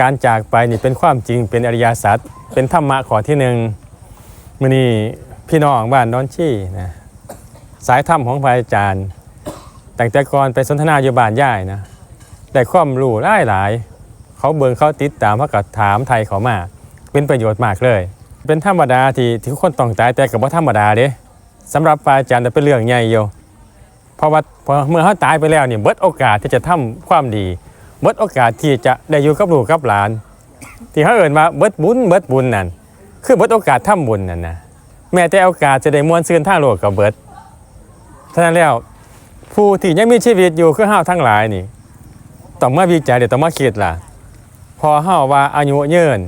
การจากไปนี่เป็นความจริงเป็นอริยสัจเป็นธรรมะข้อที่หนึ่งมื่อนี้พี่น้องบ้านดอนชี่นะสายธรรมของพระอาจารย์แต่งแต่ก่อนไปสนทนาอยู่บ้านย่ายนะได้ความรู้หลายหลาย เขาเบิ่งเขาติดตามเขาก็ถามไทยเขามาเป็นประโยชน์มากเลย เป็นธรรมดาที่ที่คนต้องตายแต่กับว่าธรรมดาเด้สำหรับพระอาจารย์แต่เป็นเรื่องใหญ่อยู่เพราะว่าพอเมื่อเขาตายไปแล้วเนี่ยเบิดโอกาสที่จะทำความดี เบิดโอกาสที่จะได้อยู่กับลูกกับหลาน ที่เขาเอ่นมาเบิดบุญเบิดบุญนั่นคือเบิดโอกาสทำบุญนั่นนะแม้แต่โอกาสจะได้มวนซื่นทางโลกกับเบิดฉะนั้นแล้วผู้ที่ยังมีชีวิตอยู่คือเฮาทั้งหลายนี่ต้องมาวิจัยเดี๋ยวต้องมาคิดล่ะ พอเฮาว่าอายุยืน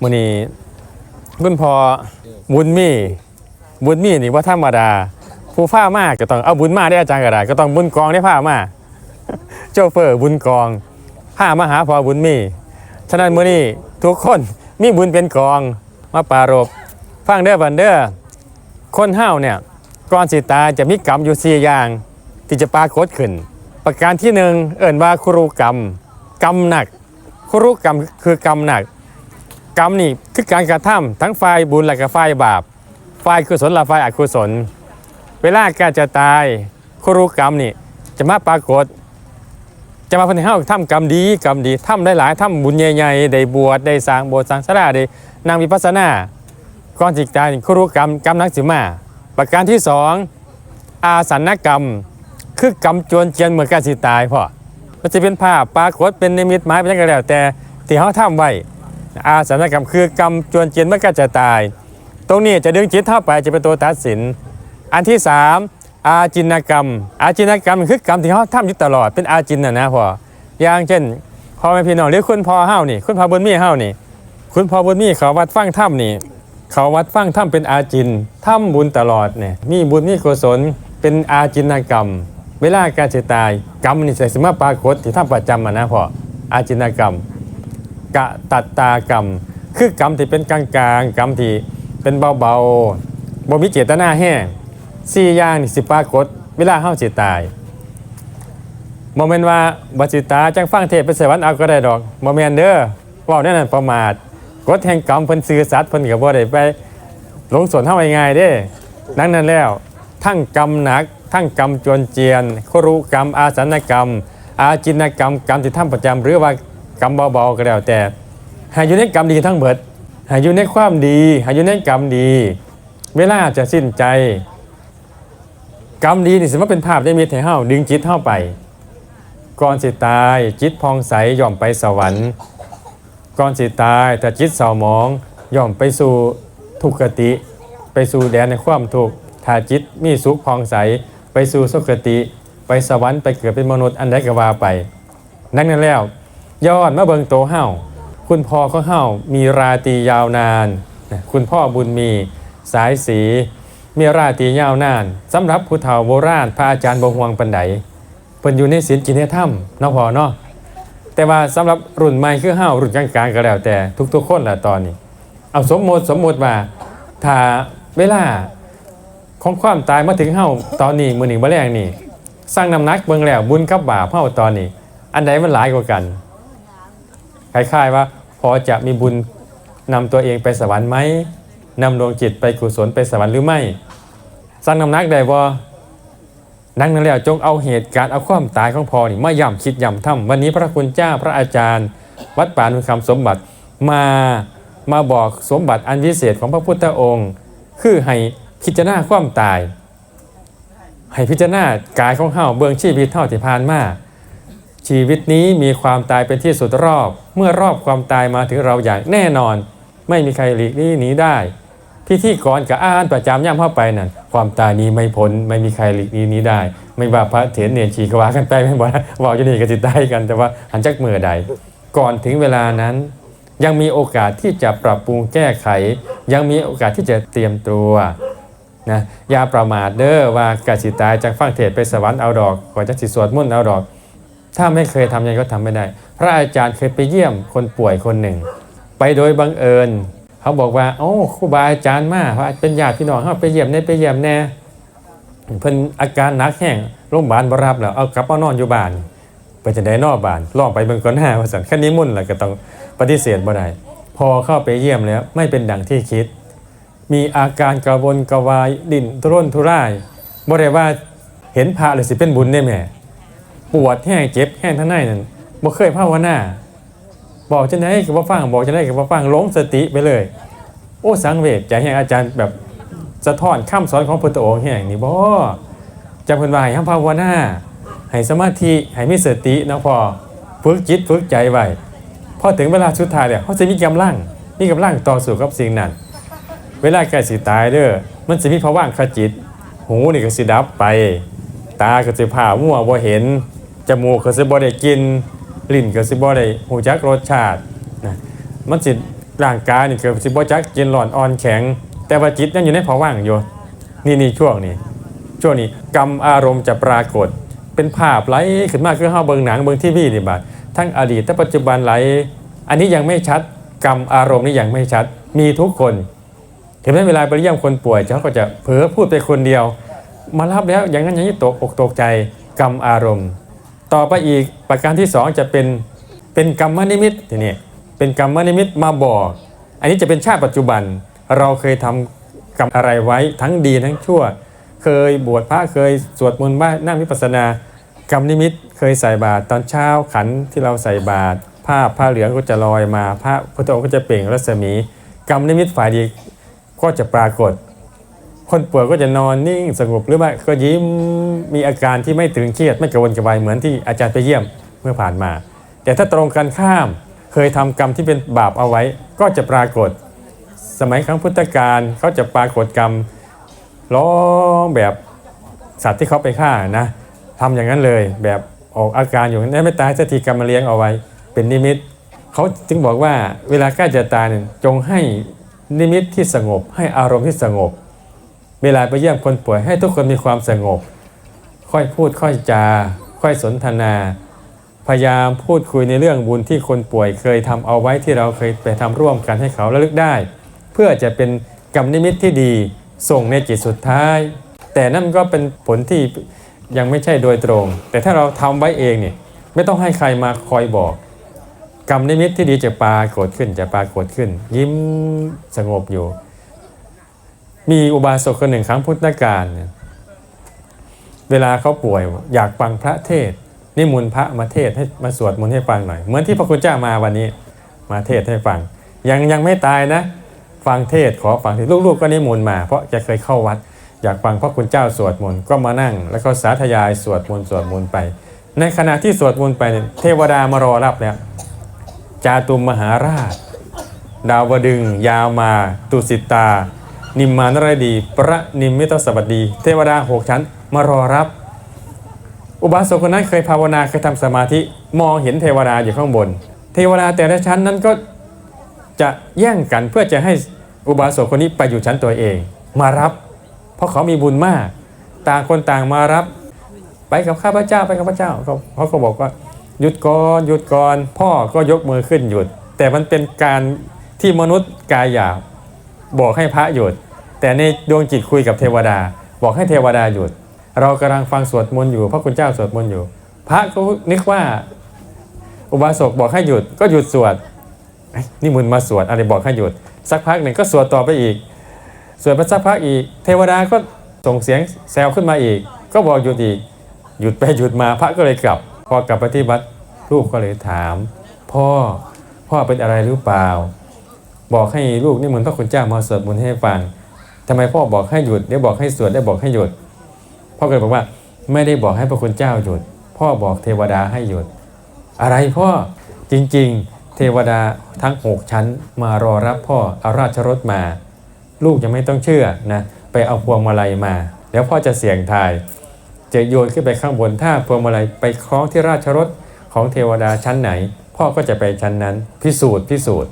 มื้อนี้คุณพอบุญมีบุญมีนี่ว่าธรรมดา ผู้ฟ้ามากก็ต้องเอาบุญมาได้อาจารย์ก็ได้ก็ต้องบุญกองได้ผ้ามาโจเฟอร์บุญกอง ผ้ามหาพอบุญมี ฉะนั้นมื้อนี้ทุกคนมีบุญเป็นกองมาปรารบฟังเด้อบันเด้อคนเฮาเนี่ยก่อนสิตายจะมีกรรมอยู่สี่อย่างที่จะปรากฏขึ้น ประการที่หนึ่งเอิ่นว่าครูกรรม กรรมหนักครูกรรมคือกรรมหนัก กรรมนี่คือการกระทำทั้งฝ่ายบุญและก็ฝ่ายบาปฝ่ายกุศลและฝ่ายอกุศล เวลาแกจะตายครูกรรมนี่จะมาปรากฏ จะมาพันให้เฮาทำกรรมดีกรรมดีทำได้หลายทำบุญใหญ่ๆได้บวชได้สร้างโบสถ์สร้างศาลาได้นางวิปัสสนาก่อนจิตตายนี่ครูกรรมกรรมนักสิมา ประการที่สองอาสันนกรรม คือกรรมจวนเจียนเหมือนการสิตายพ่อมันจะเป็นภาพปรากฏเป็นนิมิตหมายเป็นยังไงแล้วแต่ที่เขาทำไว้อาสันนกรรมคือกรรมจวนเจียนเมื่อการจะตาย ตรงนี้จะดึงจิตเข้าไปจะเป็นตัวตัดสิน อันที่สาม อาจินกรรม อาจินกรรมคือกรรมที่เขาทำอยู่ตลอดเป็นอาจินนะนะพ่ออย่างเช่นพ่อแม่พี่น้องหรือคุณพ่อเฮานี่ คุณพ่อบุญมีเฮานี่ คุณพ่อบุญมีเขาวัดฟังถ้ำนี่ เขาวัดฟังถ้ำเป็นอาจินถ้ำบุญตลอดเนี่ยมีบุญมีกุศลเป็นอาจินกรรม เวลาการจะตายกรรมนี่ใส่สมาปรากฏที่ถ้ำประจำนะพ่ออาจินกรรมกะตัตตากรรม คือกรรมที่เป็นกลางๆกรรมที่เป็นเบาๆบ่มีเจตนาแห้ง สี่อย่างนี่สิปรากฏ เวลาเฮาสิตายโมเมนว่าบัสิตาจังฟังเทศไปสวรรค์เอาก็ได้ดอกโมเมนเด้อเว่าแน่นอนประมาทกฎแห่งกรรมเพิ่นซื่อสัตย์เพิ่นก็บ่ได้ไปหลงสนเฮาง่ายๆเด้ดังนั้นแล้ว ทั้งกรรมหนัก ทั้งกรรมจวนเจียนครุกรรม อาสันกรรม อาจินกรรมกรรมที่ทำประจำหรือว่ากรรมเบาๆก็แล้วแต่ให้อยู่ในกรรมดีทั้งเบิดให้อยู่ในความดีให้อยู่ในกรรมดี เวลาจะสิ้นใจ กรรมดีนี่สิว่าเป็นภาพได้มีให้เฮาดึงจิตเฮาไป ก่อนสิตายจิตพองใสย่อมไปสวรรค์ ก่อนสิตายถ้าจิตเศร้าหมองย่อมไปสู่ทุกขติ ไปสู่แดนในความทุกข์ถ้าจิตมีสุขพองใสไปสู่สุขติ ไปสวรรค์ไปเกิดเป็นมนุษย์อันใดก็ว่าไปดังนั้นแล้วย้อนมาเบิงโตเฮาคุณพ่อของเฮามีราตียาวนาน คุณพ่อบุญมี สายสี มีราตรียาวนานสำหรับผู้เฒ่าโบราณพระอาจารย์บงหวงปันไดเพิ่นอยู่ในศีลกินในถ้ำเนาะพอเนาะแต่ว่าสำหรับรุ่นใหม่คือเฮารุ่นกลางๆก็แล้วแต่ทุกๆคนละตอนนี้ เอาสมมติสมมติว่าถ้าเวลาของความตายมาถึงเฮาตอนนี้มื้อนี้บ่แรงนี่ สร้างน้ำหนักเบิ่งแล้วบุญกับบาปเฮาตอนนี้ อันใดมันหลายกว่ากันคล้ายๆว่า พอจะมีบุญนำตัวเองไปสวรรค์ไหม นำดวงจิตไปกุศลไปสวรรค์หรือไม่ สร้างน้ำนักได้บ่ดังนั้นแล้วจงเอาเหตุการณ์เอาความตายของพอนี่มาย่ำคิดย่ำทำวันนี้พระคุณเจ้าพระอาจารย์ วัดป่านุคำสมบัติมามาบอกสมบัติอันวิเศษของพระพุทธองค์ คือให้พิจารณาความตาย ให้พิจารณากายของเฮาเบื้องชีวิตเท่าที่ผ่านมาชีวิตนี้มีความตายเป็นที่สุดรอบ เมื่อรอบความตายมาถึงเราอย่างแน่นอน ไม่มีใครหลีกลี่หนีได้ พิธีกรกับอ่านประจำย่ำเข้าไปนั่นความตายนี้ไม่พ้นไม่มีใครหลีกลี่หนี้ได้ ไม่ว่าพระเถรเนียนชีกว่ากันไปไม่บอกนะบอกจะนี่ก็จิตได้กันแต่ว่าหันจักเมื่อใด ก่อนถึงเวลานั้น ยังมีโอกาสที่จะปรับปรุงแก้ไข ยังมีโอกาสที่จะเตรียมตัวนะอย่าประมาทเด้อว่ากาสิตายจากฟังเทศไปสวรรค์เอาดอกก่อนจะสิสวดมนต์เอาดอก ถ้าไม่เคยทำยังไงก็ทำไม่ได้ พระอาจารย์เคยไปเยี่ยมคนป่วยคนหนึ่ง ไปโดยบังเอิญ เขาบอกว่าโอ้ครูบาอาจารย์มาเพราเป็นญาติพี่น้องเขาไปเยี่ยมแน่ไปเยี่ยมแน่เพิ่นอาการหนักแห้งโรงพยาบาลบรับแล้วเอากลับมานอนอยู่บ้านไปจะได้นอกบ้านลองไปเบิ่งก่อนหน้าว่าสั่นคันนี้มุ่นต์แล้วก็ต้องปฏิเสธบ่ได้พอเข้าไปเยี่ยมแล้วไม่เป็นดังที่คิด มีอาการกระวนกระวายดิ่นทุรนทุรายบ่ได้ว่าเห็นพระเลยสิเป็นบุญได้แหม่ปวดแห้งเจ็บแห้งทั้งในนั่นบ่เคยภาวนา บอกจะไหนกับว่าฟังบอกจะไหนกับว่าฟังหลงสติไปเลย โอ้สังเวชใจแห่งอาจารย์แบบสะท้อนคำสอนของพุทธองค์แห่งนี้บ่จะเพิ่นว่าให้ทำภาวนาให้สมาธิให้มีสตินะพอฝึกจิตฝึกใจไว้พอถึงเวลาสุดท้ายแล้วเขาจะมีกำลังมีกำลังต่อสู้กับสิ่งนั้น เวลาใกสิตายเด้อมันจะมีภาวะขจิต หูนี่ก็สิดับไป ตาก็สิผ่ามัวบ่เห็นจมูกก็สิบ่ได้กิน ลิ้นก็สิบ่ได้หูจักรสชาตินะมันสิร่างกายนี่ก็สิบ่จักกินหลอนอ่อนแข็ง แต่ว่าจิตยังอยู่ในภาวะอยู่นี่นี่ช่วงนี้ช่วงนี้กรรมอารมณ์จะปรากฏ เป็นภาพไหลขึ้นมาคือเฮาเบิ่งหนังเบิ่งทีวีนี่บาดทั้งอดีตและปัจจุบันไหล อันนี้ยังไม่ชัดกรรมอารมณ์นี่ยังไม่ชัด มีทุกคนเห็นไหมเวลาไปเยี่ยมคนป่วยเขาก็จะเผลอพูดไปคนเดียว มารับแล้วอย่างนั้นอย่างนี้ตกอกตกใจกรรมอารมณ์ ต่อไปอีกประการที่สองจะเป็นเป็นกรรมนิมิตทีนี้เป็นกรรมนิมิตมาบอก อันนี้จะเป็นชาติปัจจุบันเราเคยทำกรรมอะไรไว้ทั้งดีทั้งชั่ว เคยบวชพระเคยสวดมนต์บ้านนั่งวิปัสสนากรรมนิมิตเคยใส่บาตรตอนเช้าขันที่เราใส่บาตรผ้าผ้าเหลืองก็จะลอยมาพระพุทธองค์ก็จะเปล่งรัศมี กรรมนิมิตฝ่ายดีก็จะปรากฏ คนป่วยก็จะนอนนิ่งสงบหรือไม่ก็ยิ้มมีอาการที่ไม่ตึงเครียดไม่กระวนกระวายเหมือนที่อาจารย์ไปเยี่ยมเมื่อผ่านมา แต่ถ้าตรงกันข้าม เคยทำกรรมที่เป็นบาปเอาไว้ ก็จะปรากฏ สมัยครั้งพุทธกาลเขาจะปรากฏกรรมร้องแบบสัตว์ที่เขาไปฆ่านะทำอย่างนั้นเลยแบบออกอาการอยู่นั้นไม่ตายสักทีกรรมมาเลี้ยงเอาไว้ เป็นนิมิตเขาจึงบอกว่าเวลาใกล้จะตายเนี่ยจงให้นิมิตที่สงบ ให้อารมณ์ที่สงบ เวลาไปเยี่ยมคนป่วยให้ทุกคนมีความสงบ ค่อยพูดค่อยจา ค่อยสนทนา พยายามพูดคุยในเรื่องบุญที่คนป่วยเคยทำเอาไว้ที่เราเคยไปทำร่วมกันให้เขาระลึกได้ เพื่อจะเป็นกรรมนิมิตที่ดีส่งในจิตสุดท้าย แต่นั่นก็เป็นผลที่ยังไม่ใช่โดยตรง แต่ถ้าเราทำไว้เองเนี่ยไม่ต้องให้ใครมาคอยบอก กรรมนิมิตที่ดีจะปรากฏขึ้นจะปรากฏขึ้น ยิ้มสงบอยู่ มีอุบาสกคนหนึ่งครั้งพุทธกาลเนี่ยเวลาเขาป่วยอยากฟังพระเทศนิมนต์พระมาเทศให้มาสวดมนต์ให้ฟังหน่อย เหมือนที่พระคุณเจ้ามาวันนี้มาเทศให้ฟัง ยังยังไม่ตายนะ ฟังเทศขอฟังเทศลูกๆก็นิมนต์มา เพราะแกเคยเข้าวัด อยากฟังพระคุณเจ้าสวดมนต์ก็มานั่ง แล้วก็สาธยายสวดมนต์สวดมนต์ไป ในขณะที่สวดมนต์ไปเทวดามารอรับแล้วจาตุมมหาราช ดาวดึงยาวมา ตุสิตา นิมมานรดี ประนิมมิตสวัสดี เทวดาหกชั้นมารอรับ อุบาสกคนนั้นเคยภาวนาเคยทำสมาธิมองเห็นเทวดาอยู่ข้างบน เทวดาแต่ละชั้นนั้นก็จะแย่งกันเพื่อจะให้อุบาสกคนนี้ไปอยู่ชั้นตัวเอง มารับ เพราะเขามีบุญมาก ต่างคนต่างมารับ ไปกับข้าพเจ้าไปกับพระเจ้าเขาเขาก็บอกว่าหยุดก่อนหยุดก่อนพ่อก็ยกมือขึ้นหยุด แต่มันเป็นการที่มนุษย์กายหยาบ บอกให้พระหยุด แต่ในดวงจิตคุยกับเทวดา บอกให้เทวดาหยุด เรากำลังฟังสวดมนต์อยู่พระคุณเจ้าสวดมนต์อยู่ พระก็นึกว่า อุบาสกบอกให้หยุดก็หยุดสวดนี่มึนมาสวดอะไรบอกให้หยุด สักพักหนึ่งก็สวดต่อไปอีก สวดไปสักพักอีก เทวดาก็ส่งเสียงแซวขึ้นมาอีก ก็บอกหยุดอีก หยุดไปหยุดมาพระก็เลยกลับ พอกลับไปที่วัดลูกก็เลยถาม พ่อพ่อเป็นอะไรหรือเปล่า บอกให้ลูกนี่เหมือนพระคุณเจ้ามาสวดมนต์ให้ฟังทำไมพ่อบอกให้หยุดได้บอกให้สวดได้บอกให้หยุดพ่อก็เลยบอกว่าไม่ได้บอกให้พระคุณเจ้าหยุด พ่อบอกเทวดาให้หยุด อะไรพ่อจริงๆ เทวดาทั้งหกชั้นมารอรับพ่อเอาราชรถมา ลูกยังไม่ต้องเชื่อนะไปเอาพวงมาลัยมา แล้วพ่อจะเสี่ยงทายจะโยนขึ้นไปข้างบนถ้าพวงมาลัยไปคล้องที่ราชรถของเทวดาชั้นไหน พ่อก็จะไปชั้นนั้น พิสูจน์พิสูจน์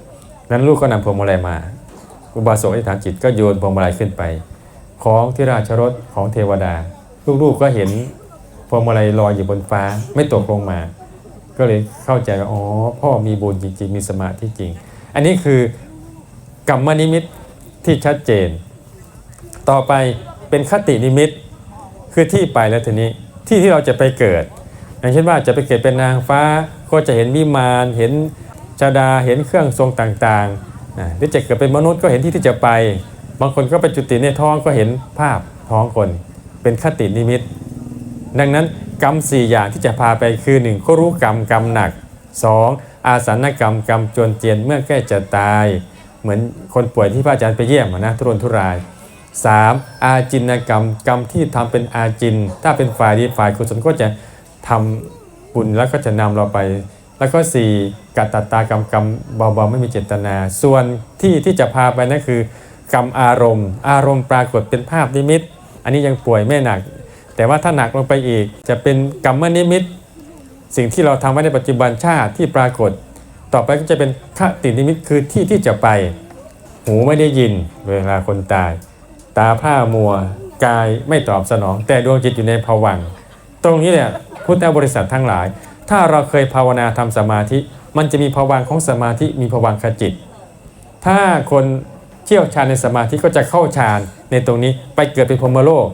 นั้นลูกก็นำพวงมาลัยมา อุบาสกอธิษฐานจิตก็โยนพวงมาลัยขึ้นไปคล้องที่ราชรถของเทวดา ลูกๆก็เห็นพวงมาลัยลอยอยู่บนฟ้าไม่ตกลงมา ก็เลยเข้าใจว่าอ๋อพ่อมีบุญจริงๆ มีสมาธิจริง อันนี้คือกรรมนิมิตที่ชัดเจน ต่อไปเป็นคตินิมิตคือที่ไปแล้วทีนี้ที่ที่เราจะไปเกิด อย่างเช่นว่าจะไปเกิดเป็นนางฟ้าก็จะเห็นวิมานเห็น ชาดาเห็นเครื่องทรงต่างๆอ่าหรือจะเกิดเป็นมนุษย์ก็เห็นที่ที่จะไป บางคนก็ไปจุติในท้องก็เห็นภาพท้องคน เป็นคตินิมิต ดังนั้นกรรมสี่อย่างที่จะพาไปคือ 1. ก็รู้กรรมกรรมหนัก 2. อาสันกรรมกรรมจนเจียนเมื่อใกล้จะตาย เหมือนคนป่วยที่พระอาจารย์ไปเยี่ยมนะทุรนทุราย 3. อาจินกรรมกรรมที่ทำเป็นอาจิน ถ้าเป็นฝ่ายดีฝ่ายกุศลก็จะทำบุญแล้วก็จะนำเราไป แล้วก็ 4. กัตตตากรรมกรรมเบาๆไม่มีเจตนา ส่วนที่ที่จะพาไปนั่นคือกรรมอารมณ์ อารมณ์ปรากฏเป็นภาพนิมิต อันนี้ยังป่วยไม่หนัก แต่ว่าถ้าหนักลงไปอีกจะเป็นกรรมนิมิต สิ่งที่เราทำไว้ในปัจจุบันชาติที่ปรากฏ ต่อไปก็จะเป็นคตินิมิตคือที่ที่จะไป หูไม่ได้ยินเวลาคนตาย ตาผ้ามัว กายไม่ตอบสนอง แต่ดวงจิตอยู่ในภวังตรงนี้เนี่ยพุทธบริษัททั้งหลาย ถ้าเราเคยภาวนาทำสมาธิ มันจะมีภวังของสมาธิมีภวังคจิต ถ้าคนเชี่ยวชาญในสมาธิก็จะเข้าฌานในตรงนี้ไปเกิดเป็นพรหมโลก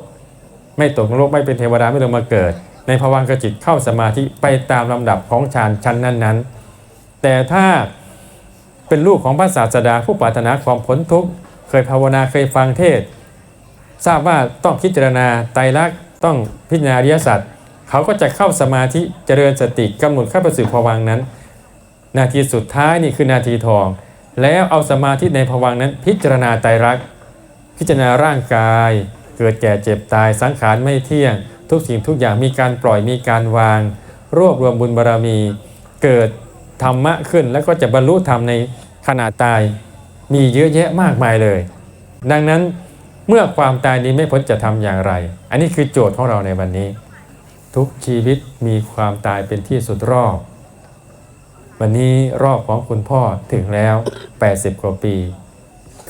ไม่ตกนรกไม่เป็นเทวดาไม่ลงมาเกิด ในภวังคจิตเข้าสมาธิไปตามลำดับของฌานชั้นนั้นๆ แต่ถ้าเป็นลูกของพระศาสดาผู้ปรารถนาความพ้นทุกข์เคยภาวนาเคยฟังเทศ ทราบว่าต้องพิจารณาไตรลักษณ์ต้องพิจารณาอริยสัจ เขาก็จะเข้าสมาธิเจริญสติกำหนดเข้าไปสู่ภวังนั้น นาทีสุดท้ายนี่คือนาทีทอง แล้วเอาสมาธิในภวังนั้น พิจารณาไตรลักษณ์พิจารณาร่างกาย เกิดแก่เจ็บตายสังขารไม่เที่ยง ทุกสิ่งทุกอย่างมีการปล่อยมีการวาง รวบรวมบุญบารรมี เกิดธรรมะขึ้นแล้วก็จะบรรลุธรรมในขณะตายมีเยอะแยะมากมายเลย ดังนั้นเมื่อความตายนี้ไม่พ้นจะทำอย่างไร อันนี้คือโจทย์ของเราในวันนี้ ทุกชีวิตมีความตายเป็นที่สุดรอบ วันนี้รอบของคุณพ่อถึงแล้ว 80 กว่าปี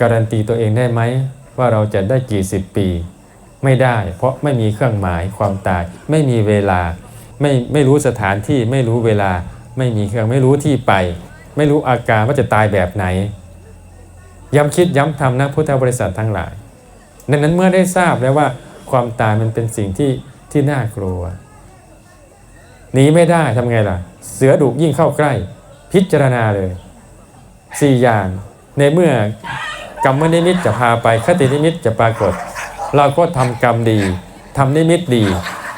การันตีตัวเองได้ไหม ว่าเราจะได้กี่สิบปี ไม่ได้เพราะไม่มีเครื่องหมายความตาย ไม่มีเวลา ไม่ไม่รู้สถานที่ไม่รู้เวลา ไม่มีเครื่องไม่รู้ที่ไป ไม่รู้อาการว่าจะตายแบบไหน ย้ำคิดย้ำทำนะพุทธบริษัททั้งหลาย ดังนั้นเมื่อได้ทราบแล้วว่าความตายมันเป็นสิ่งที่ที่น่ากลัว หนีไม่ได้ทำไงล่ะ เสือดุยิ่งเข้าใกล้ พิจารณาเลยสี่อย่างในเมื่อกรรมนิมิตจะพาไปคตินิมิตจะปรากฏ เราก็ทำกรรมดีทำนิมิตดี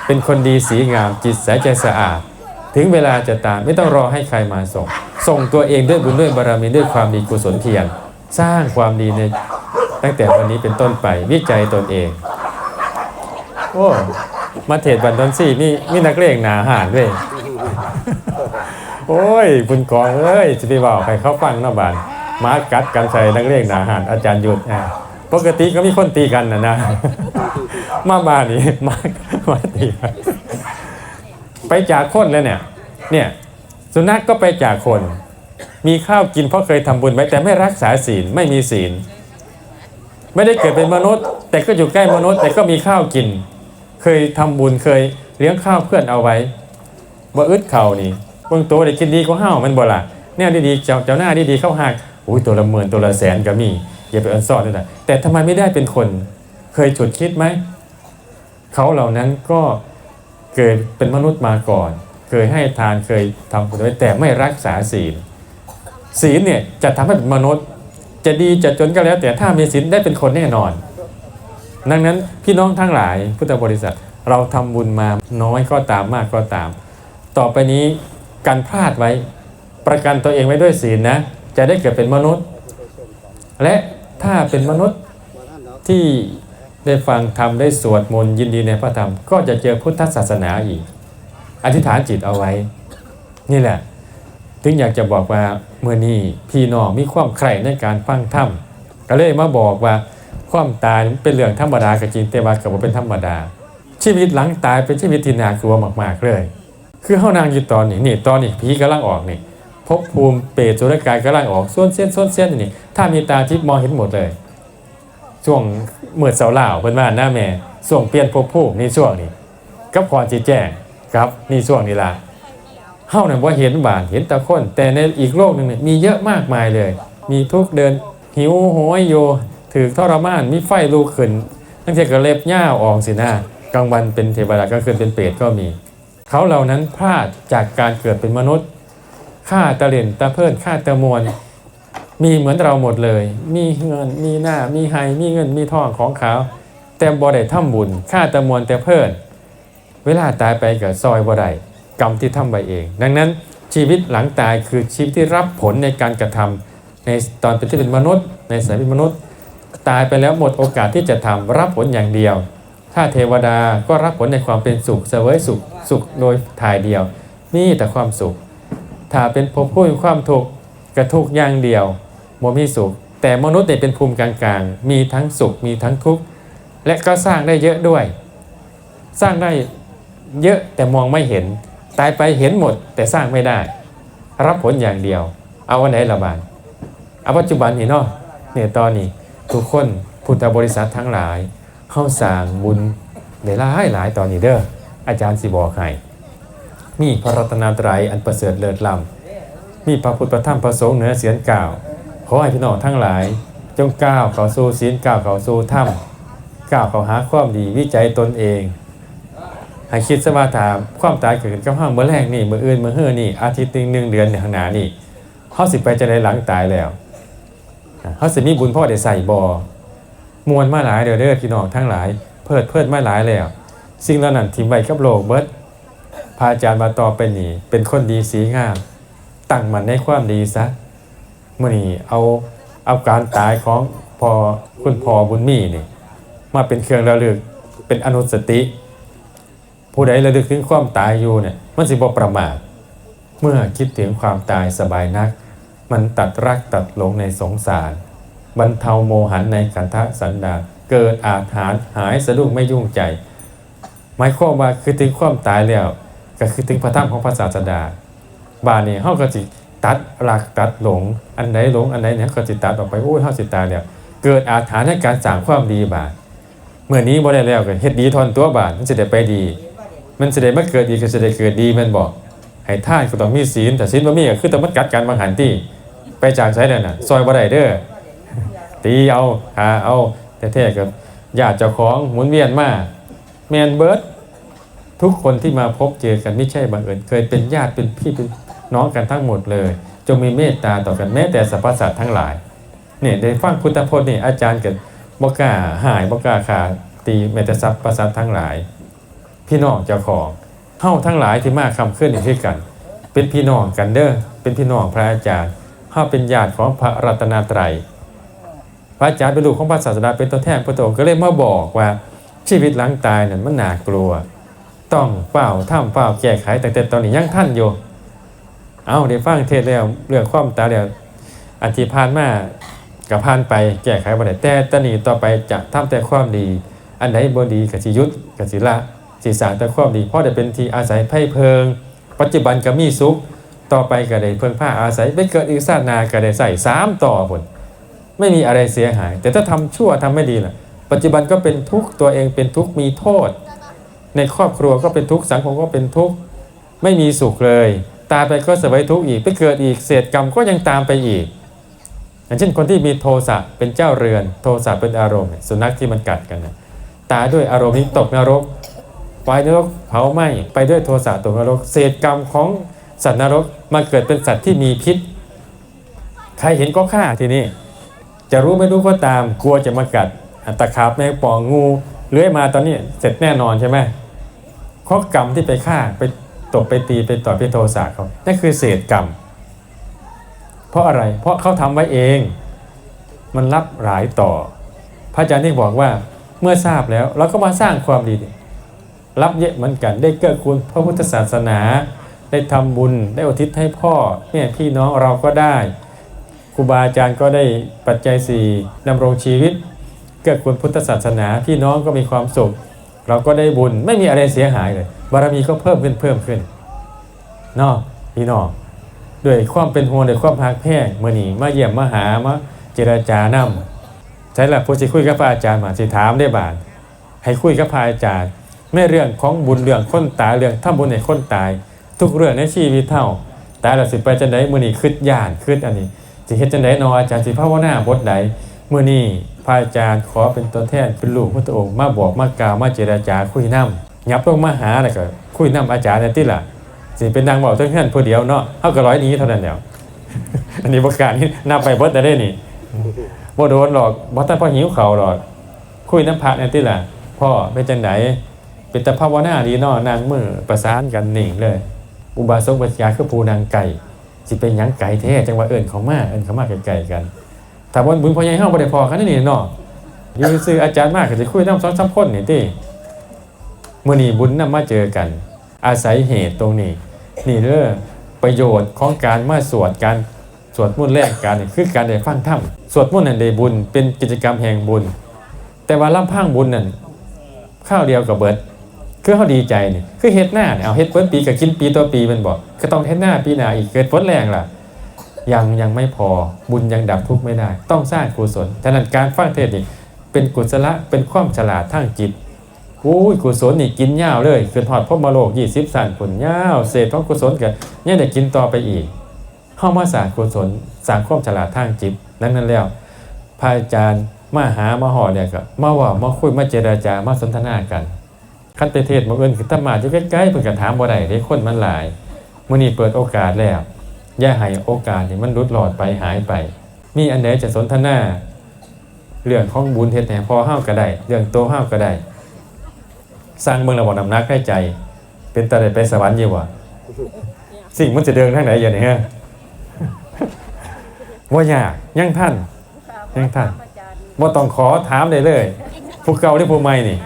เป็นคนดีสีงามจิตใสใจสะอาด ถึงเวลาจะตามไม่ต้องรอให้ใครมาส่ง ส่งตัวเองด้วยบุญด้วยบารมีด้วยความดีกุศลเพียรสร้างความดีในตั้งแต่วันนี้เป็นต้นไปวิจัยตนเอง โอ้ มาเทศบันดอนซี่มีมีนักเลงหนาหานด้วย โอ้ยบุญกองเอ้ยจะไปบอกใครเขาฟังเนาะบานมากัดกันใส่นักเลงหนาหานอาจารย์หยุดอะปกติก็มีคนตีกันนะนะ มาบ้านนี้มามาตีกันไปจากคนแล้วเนี่ย เนี่ย สุนัขก็ไปจากคน มีข้าวกินเพราะเคยทำบุญไว้แต่ไม่รักษาศีลไม่มีศีล ไม่ได้เกิดเป็นมนุษย์ แต่ก็อยู่ใกล้มนุษย์ แต่ก็มีข้าวกิน เคยทำบุญเคยเลี้ยงข้าวเพื่อนเอาไว้บ่อึดเข่านี่เบื้องตัวได้กินดีก็ห้าวมันบ่ละเนี่ยดีๆเจ้าเจ้าหน้าดีๆเข้าหักอุ้ยตัวละหมื่นตัวละแสนก็มีอย่าไปอันซ่อนด้วยนะแต่ทำไมไม่ได้เป็นคน เคยฉุดคิดไหมเขาเหล่านั้นก็เกิดเป็นมนุษย์มาก่อน เคยให้ทานเคยทำบุญไว้แต่ไม่รักษาศีลศีลเนี่ยจะทำให้เป็นมนุษย์ จะดีจะจนก็แล้ว แต่ถ้ามีศีลได้เป็นคนแน่นอน ดังนั้นพี่น้องทั้งหลายพุทธบริษัทเราทำบุญมาน้อยก็ตามมากก็ตาม ต่อไปนี้การพลาดไว้ประกันตัวเองไว้ด้วยศีลนะ จะได้เกิดเป็นมนุษย์ และถ้าเป็นมนุษย์ที่ได้ฟังธรรมได้สวดมนต์ยินดีในพระธรรม ก็จะเจอพุทธศาสนาอีก อธิษฐานจิตเอาไว้ นี่แหละ ถึงอยากจะบอกว่าเมื่อนี้พี่น้องมีความใคร่ในการฟังธรรมก็เลยมาบอกว่า ความตายเป็นเรื่องธรรมดากับจริงแต่ว่ากับว่าเป็นธรรมดา ชีวิตหลังตายเป็นชีวิตที่น่ากลัวมาก ๆ เลย คือเฮานางอยู่ตอนนี้นี่ตอนนี้ผีกำลังออกนี่ภพภูมิเปรตสุรกายกำลังออกส่วนเส้นส่วนเส้นนี่ถ้ามีตาทิพย์มองเห็นหมดเลย ช่วงเมื่อเสาเหล่าเพิ่นว่าหน้าแม่ช่วงเปลี่ยนภพภูมินี่ช่วงนี้กับพรจีแจ้งครับนี่ช่วงนี้ละเฮาเนี่ยว่าเห็นบานเห็นแตะคนแต่ในอีกโลกหนึ่งเนี่ยมีเยอะมากมายเลย มีทุกเดินหิวโหยโย ถือทรมานมีไฟลุกขึ้นตั้งแต่กระเล็บหญ้าออกสินะกลางวันเป็นเทวดากลางคืนเป็นเปรตก็มี เขาเหล่านั้นพลาดจากการเกิดเป็นมนุษย์ค่าตะเล่นตะเพิ่นค่าตะมวลมีเหมือนเราหมดเลย มีเงินมีหน้ามีไฮมีเงินมีทองของเขาแต่บ่ได้ทำบุญค่าตะมวลแต่เพิ่นเวลาตายไปกับซอยบ่ได้กรรมที่ทำไปเอง ดังนั้นชีวิตหลังตายคือชีวิตที่รับผลในการกระทำในตอนเป็นที่เป็นมนุษย์ ในสายเป็นมนุษย์ ตายไปแล้วหมดโอกาสที่จะทำรับผลอย่างเดียว ถ้าเทวดาก็รับผลในความเป็นสุขเสวยสุขสุขโดยถ่ายเดียว นี่แต่ความสุข ถ้าเป็นภพผู้มีความทุกข์กระทุกอย่างเดียวโมมีสุข แต่มนุษย์เนี่ยเป็นภูมิกลางๆ มีทั้งสุขมีทั้งทุกข์และก็สร้างได้เยอะด้วย สร้างได้เยอะแต่มองไม่เห็น ตายไปเห็นหมดแต่สร้างไม่ได้ รับผลอย่างเดียว เอาวันไหนละบานเอาปัจจุบันนี่เนาะเนี่ยตอนนี้ ทุกคนพุทธบริษัททั้งหลายเข้าสร้างบุญได้หลายหลายตอนนี้เด้ออาจารย์สิบอกให้มีพระรัตนตรัยอันประเสริฐเลิศล้ำมีพระพุทธพระธรรมพระสงฆ์เหนือเสียนกล่าวขอให้พี่น้องทั้งหลาย จงก้าวเข้าสู่ศีลก้าวเข้าสู่ธรรมก้าวเข้าหาความดีวิจัยตนเองให้คิดสมาถามความตายเกิดขึ้นกับห้างเมื่อแรกนี่เมื่ออื่นเมื่อเฮือนี่อาทิตย์หนึ่งหนึ่งเดือนข้างหน้านี่เขาสิไปจะได้หลังตายแล้ว เขาสิมีบุญพ่อได้ใส่บอมวลมาหลายเด้อเด้อพี่น้องทั้งหลาย เพิดเพิดมาหลายแล้วสิ่งเหล่านั้นทิมไว้กับโลกเบิดพระอาจารย์มาต่อไปนี่เป็นคนดีสีงามตั้งมันในความดีซะเมื่อนี้เอาเอาการตายของพอคุณพ่อบุญมีนี่มาเป็นเครื่องระลึกเป็นอนุสติ ผู้ใดระลึกถึงความตายอยู่เนี่ยมันสิบ่ประมาทเมื่อคิดถึงความตายสบายนัก มันตัดรักตัดหลงในสงสาร บรรเทาโมหันในขันธสันดาเกิดอาถรรพ์หายสะดุ้งไม่ยุ่งใจ หมายความว่าคือถึงความตายแล้ว ก็คือถึงพระธรรมของพระศาสดา บาดนี้เฮาก็สิตัดหลักตัดหลง อันใดหลงอันใดเนี่ยก็สิตัดออกไปโอ้ยเฮาสิตายแล้วเกิดอาถรรพ์ในการสร้างความดีบาดเมื่อนี้บ่ได้แล้วก็เฮ็ดดีทอนตัวบาดมันสิได้ไปดี มันสิได้มาเกิดดีก็สิได้เกิดดีแม่นบ่ให้ท่านก็ต้องมีศีลแต่ศีลบ่มีก็คือต้องมันกัดกันบางหันที่ ไปจากไสนั่นน่ะซอยบ่ได้เด้อตีเอาหาเอาแท้ๆก็ญาติเจ้าของหมุนเวียนมาแมนเบิร์ดทุกคนที่มาพบเจอกันไม่ใช่บังเอิญเคยเป็นญาติเป็นพี่เป็นน้องกันทั้งหมดเลย จงมีเมตตาต่อกันแม้แต่สรรพสัตว์ทั้งหลายเนี่ยได้ฟังพุทธพจน์นี่อาจารย์เกิดบกล้าหายบกล้าขาตีแม้แต่สรรพสัตทั้งหลาย พี่น้องเจ้าของเฮาทั้งหลายที่มาคำเคลื่อนอย่างที่กัน เป็นพี่น้องกันเด้อเป็นพี่น้องพระอาจารย์ เฮาเป็นญาติของพระรัตนตรัย พระอาจารย์เป็นลูกของพระศาสดาเป็นตัวแทนพระองค์ก็เลยมาบอกว่าชีวิตหลังตายนั้นมันน่ากลัว ต้องเฝ้าท่ามเฝ้าแก้ไขแต่แต่ตอนนี้ยังท่านอยู่ เอาได้ฟังเทศแล้วเรื่องความตายแล้วอันที่ผ่านมากับผ่านไปแก้ไขบ่ได้แต่ตอนนี้ต่อไปจะทำแต่ความดี อันใดบ่ดีก็สิยุดก็สิละสิสางแต่ความดีเพราะได้เป็นที่อาศัยไพ่เพิง ปัจจุบันก็มีสุข ต่อไปก็ได้เพิ่งผ้าอาศัยไปเกิดอีกชาตินาก็ได้ใส่สามต่อผลไม่มีอะไรเสียหาย แต่ถ้าทำชั่วทำไม่ดีล่ะ ปัจจุบันก็เป็นทุกข์ตัวเองเป็นทุกข์มีโทษ ในครอบครัวก็เป็นทุกข์สังคมก็เป็นทุกข์ไม่มีสุขเลย ตายไปก็เสวยทุกข์อีกไปเกิดอีกเศษกรรมก็ยังตามไปอีกอย่างเช่นคนที่มีโทสะเป็นเจ้าเรือน โทสะเป็นอารมณ์ สุนัขที่มันกัดกันนะตายด้วยอารมณ์นี้ตกนรกไฟนรกเผาไหม้ไปด้วยโทสะตกนรก เศษกรรมของ สัตว์นรกมาเกิดเป็นสัตว์ที่มีพิษ ใครเห็นก็ฆ่าทีนี้ จะรู้ไม่รู้ก็ตามกลัวจะมากัดตะขาบแมงป่องงูเลื้อยมาตอนนี้เสร็จแน่นอนใช่ไหมข้อกรรมที่ไปฆ่าไปตบไปตีไปต่อยไปโทสะเขานั่นคือเศษกรรม เพราะอะไรเพราะเขาทำไว้เอง มันรับหลายต่อ พระอาจารย์ที่บอกว่าเมื่อทราบแล้วเราก็มาสร้างความดี รับเยอะเหมือนกันได้เกื้อกูลพระพุทธศาสนา ได้ทำบุญได้อุทิศให้พ่อแม่พี่น้องเราก็ได้ครูบาอาจารย์ก็ได้ปัจจัยสี่ดำรงชีวิต เกื้อกูลพุทธศาสนาพี่น้องก็มีความสุข เราก็ได้บุญไม่มีอะไรเสียหายเลย บารมีก็เพิ่มขึ้นเพิ่มขึ้นเนาะพี่น้องด้วยความเป็นห่วงด้วยความพักแพงเมื่อนี้มาเยี่ยมมาหามาเจรจานำใช่ละผู้สิคุยกับพระอาจารย์มาสิถามได้บาทให้คุยกับพระอาจารย์ในเรื่องของบุญเรื่องคนตายเรื่องทำบุญในคนตาย ทุกเรื่องในชีวิตเท่า แตายแล้วสิไปจังไดมื้อนี้คิดย่านคิดอันนี้สิเฮ็ดจังไดนาะอาจารย์สิภาวนาบทใดมื้อนี้พระอาจารย์ขอเป็นตัวแทนเป็นลูกพระองค์มาบอกมากล่าวมาเจรจาคุยนำยับลงมาหาแล้วก็คุยนำอาจารย์นั่นติล่ะสิเป็นนางบอกเท่านั้นผู้เดียวเนาะเฮาก็ร้อยนี้เท่านั้นเดียวอันนี้ประกาศนี่นับไปเบิดได้นี่บ่โดนหรอกบ่ทันพ่อหิวเขาวหรอกคุยน้ำพระนั่นติล่ะพ่อเป็นจังไดเป็นตะภาวนาดีเนาะนางมือประสานกันนิ่งเลย อุบาสกปัญญาคือผู้นางไก่สิเป็นยังไก่แท้จังว่าเอิ้นเขามาเอิ้นเขามาไกลๆกันถ้าบ่บุญพ่อใหญ่เฮาบ่ได้พอกันนี่เนาะอยู่ซื่ออาจารย์มากก็สิคุยนำ2-3คนนี่ติมื้อนี้บุญนำมาเจอกัน อาศัยเหตุตรงนี้ นี่เด้อประโยชน์ของการมาสวดการสวดมนต์แรกกันนี่คือการได้ฟังธรรมสวดมนต์นั่นได้บุญเป็นกิจกรรมแห่งบุญ แต่ว่าลำพังบุญนั่นข้าวเดียวกับเบิด คือเขาดีใจนี่คือเฮ็ดหน้าเนี่ยเอาเฮ็ดเพิ่นปีกับกินปีต่อปีมันบอกก็ต้องเฮ็ดหน้าปีหน้าอีกเกิดฝนแรงล่ะ ยังยังไม่พอบุญยังดับทุกข์ไม่ได้ ต้องสร้างกุศลฉะนั้นการฟังเทศน์นี่เป็นกุศลเป็นความฉลาดทางจิตอุ้ยกุศลนี่กินยาวเลยคือทอดพรหมโลก20สันผลยาวเศษของกุศลก็ยังได้กินต่อไปอีกเข้ามาสร้างกุศลสร้างความฉลาดทางจิตนั้นนั้นแล้วพระอาจารย์มาหามาหอเนี่ยก็มาว่ามาคุยมาเจราจามาสนทนากัน คันไปเทศมาเอิ้นคือธรรมาอยู่ใกล้ๆเพิ่นก็ถามบ่ได้เด้คนมันหลายมื้อนี้เปิดโอกาสแล้วอย่าให้โอกาสนี่มันหลุดหลอดไปหายไป มีอันใดจะสนทนาเรื่องของบุญเฮ็ดให้พอเฮาก็ได้ เรื่องโตเฮาก็ได้ สร้างเบิ่งระบบนำนักให้ใจ เป็นตาได้ไปสวรรค์อยู่บ่สิ่งมันจะเดินทางไหนอย่างนี้ฮะว่ายากยังท่านยังท่านบ่าต้องขอถามได้เลยผู้เก่าหรือผู้ใหม่นี่